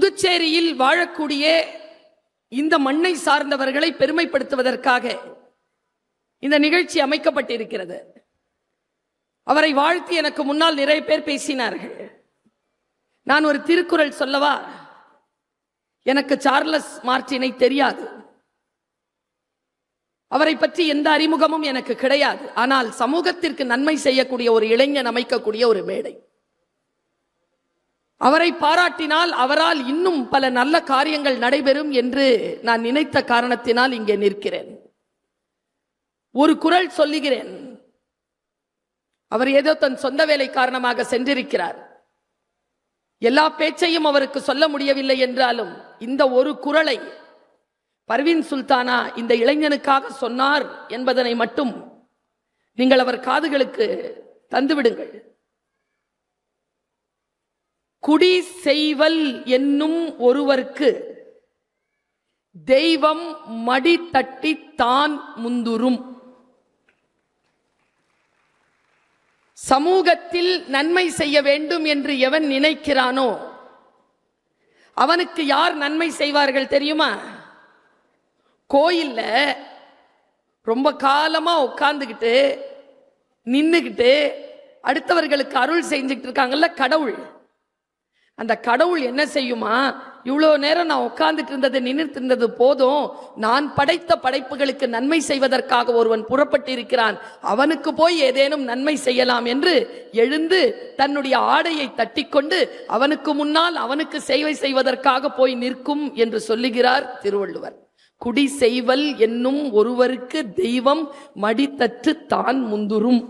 புதுச்சேரியில் வாழக்கூடிய இந்த மண்ணை சார்ந்தவர்களை பெருமைப்படுத்துவதற்காக இந்த நிகழ்ச்சி அமைக்கப்பட்டிருக்கிறது. அவரை வாழ்த்தி எனக்கு முன்னால் நிறைய பேர் பேசினார்கள். நான் ஒரு திருக்குறள் சொல்லவா? எனக்கு சார்லஸ் மார்டினை தெரியாது. அவரை பற்றி எந்த அறிமுகமும் எனக்கு கிடையாது. ஆனால் சமூகத்திற்கு நன்மை செய்யக்கூடிய ஒரு இளைஞன் அமைக்கக்கூடிய ஒரு மேடை அவரை பாராட்டினால் அவரால் இன்னும் பல நல்ல காரியங்கள் நடைபெறும் என்று நான் நினைத்த காரணத்தினால் இங்கே நிற்கிறேன். ஒரு குரல் சொல்லுகிறேன். அவர் ஏதோ தன் சொந்த வேலை காரணமாக சென்றிருக்கிறார். எல்லா பேச்சையும் அவருக்கு சொல்ல முடியவில்லை என்றாலும் இந்த ஒரு குரலை பர்வீன் சுல்தானா இந்த இளைஞனுக்காக சொன்னார் என்பதனை மட்டும் நீங்கள் அவர் காதுகளுக்கு தந்துவிடுங்கள். குடி செய்வல் என்னும் ஒருவர்க்கு தெய்வம் மடி தட்டி தான் முந்துரும் சமூகத்தில் நன்மை செய்ய வேண்டும் என்று எவன் நினைக்கிறானோ அவனுக்கு யார் நன்மை செய்வார்கள் தெரியுமா? கோயில்ல ரொம்ப காலமா உட்கார்ந்துக்கிட்டு நின்றுக்கிட்டு அடுத்தவர்களுக்கு அருள் செஞ்சுக்கிட்டு இருக்காங்கல்ல கடவுள். அந்த கடவுள் என்ன செய்யுமா? இவ்வளோ நேரம் நான் உட்கார்ந்துட்டு இருந்தது நின்றுட்டு இருந்தது போதும். நான் படைத்த படைப்புகளுக்கு நன்மை செய்வதற்காக ஒருவன் புறப்பட்டு இருக்கிறான் அவனுக்கு போய் ஏதேனும் நன்மை செய்யலாம் என்று எழுந்து தன்னுடைய ஆடையை தட்டிக்கொண்டு அவனுக்கு முன்னால் அவனுக்கு சேவை செய்வதற்காக போய் நிற்கும் என்று சொல்லுகிறார் திருவள்ளுவர். குடி செய்வல் என்னும் ஒருவருக்கு தெய்வம் மடித்தற்று தான் முந்துரும்